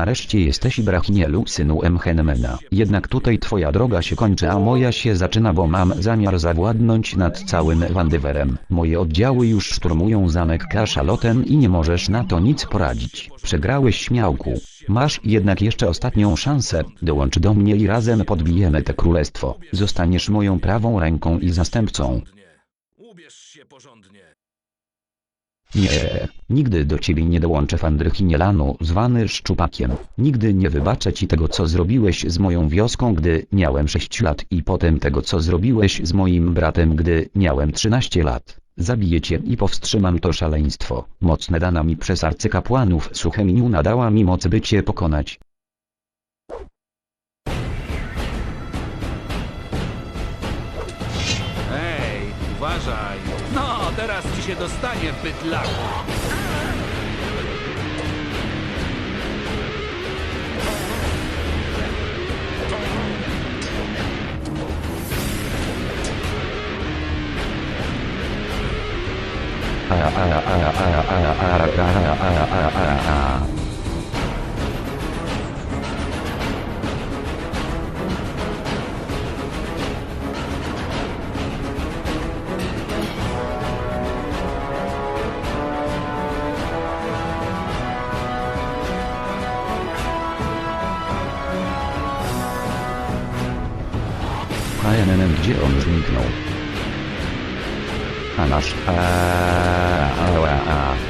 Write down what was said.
nareszcie jesteś Ibrahimielu synu Emchenemena. Jednak tutaj twoja droga się kończy a moja się zaczyna bo mam zamiar zawładnąć nad całym Wandywerem. Moje oddziały już szturmują zamek Kaszalotem i nie możesz na to nic poradzić. Przegrałeś śmiałku. Masz jednak jeszcze ostatnią szansę, dołącz do mnie i razem podbijemy te królestwo. Zostaniesz moją prawą ręką i zastępcą. Ubierz się porządnie. Nie, nigdy do ciebie nie dołączę Fandrychinielanu, zwany Szczupakiem. Nigdy nie wybaczę ci tego co zrobiłeś z moją wioską gdy miałem 6 lat i potem tego co zrobiłeś z moim bratem gdy miałem 13 lat. Zabiję cię i powstrzymam to szaleństwo. Mocne dana mi przez arcykapłanów Suchemiu nadała mi moc by cię pokonać. Ej, uważaj. Teraz ci się dostanie, bydlaku. A, a, a, a, a, a, a, a, a, a, a, NNN gdzie on zniknął? A nasz... A, a, a, a.